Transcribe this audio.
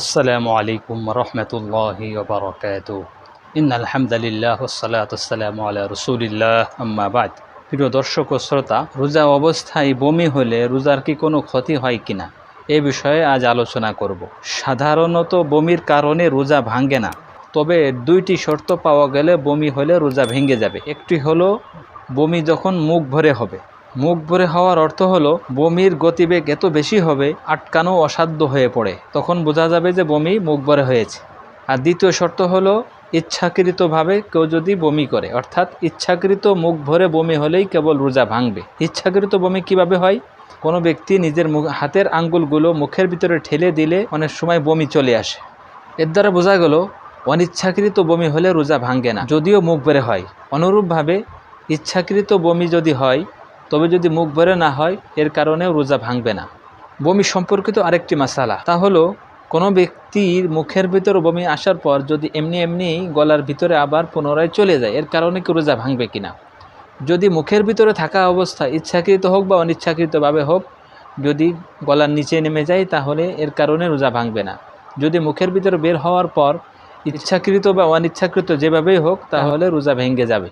আসসালামু আলাইকুম রহমতুল্লাহি ওবরাকাত ইন আলহামদুলিল্লাহ সালাতাম আলা রসুলিল্লাহ আম্মাবাদ প্রিয় দর্শক ও শ্রোতা, রোজা অবস্থায় বমি হলে রোজার কি কোনো ক্ষতি হয় কিনা এ বিষয়ে আজ আলোচনা করব। সাধারণত বমির কারণে রোজা ভাঙ্গে না। তবে দুইটি শর্ত পাওয়া গেলে বমি হলে রোজা ভেঙে যাবে। একটি হলো, বমি যখন মুখ ভরে হবে মুখ ভরে হওয়ার অর্থ হলো, বমির গতিবেগ এত বেশি হবে, আটকানো অসাধ্য হয়ে পড়ে। তখন বোঝা যাবে যে বমি মুখ ভরে হয়েছে। আর দ্বিতীয় শর্ত হলো, ইচ্ছাকৃতভাবে কেউ যদি বমি করে, অর্থাৎ ইচ্ছাকৃত মুখ ভরে বমি হলেই কেবল রোজা ভাঙবে। ইচ্ছাকৃত বমি কীভাবে হয়? কোনো ব্যক্তি নিজের হাতের আঙ্গুলগুলো মুখের ভিতরে ঠেলে দিলে অনেক সময় বমি চলে আসে। এর দ্বারা বোঝা গেল, অনিচ্ছাকৃত বমি হলে রোজা ভাঙ্গে না, যদিও মুখ ভরে হয়। অনুরূপভাবে, ইচ্ছাকৃত বমি যদি হয় তবে যদি মুখ ভরে না হয়, এর কারণেও রোজা ভাঙবে না। বমি সম্পর্কিত আরেকটি মাসালা, তা হলো, কোনো ব্যক্তির মুখের ভিতরে বমি আসার পর যদি এমনি এমনি গলার ভিতরে আবার পুনরায় চলে যায়, এর কারণে কি রোজা ভাঙবে কিনা? যদি মুখের ভিতরে থাকা অবস্থা ইচ্ছাকৃত হোক বা অনিচ্ছাকৃতভাবে হোক, যদি গলার নিচে নেমে যায়, তাহলে এর কারণে রোজা ভাঙবে না। যদি মুখের ভিতরে বের হওয়ার পর ইচ্ছাকৃত বা অনিচ্ছাকৃত যেভাবেই হোক, তাহলে রোজা ভেঙে যাবে।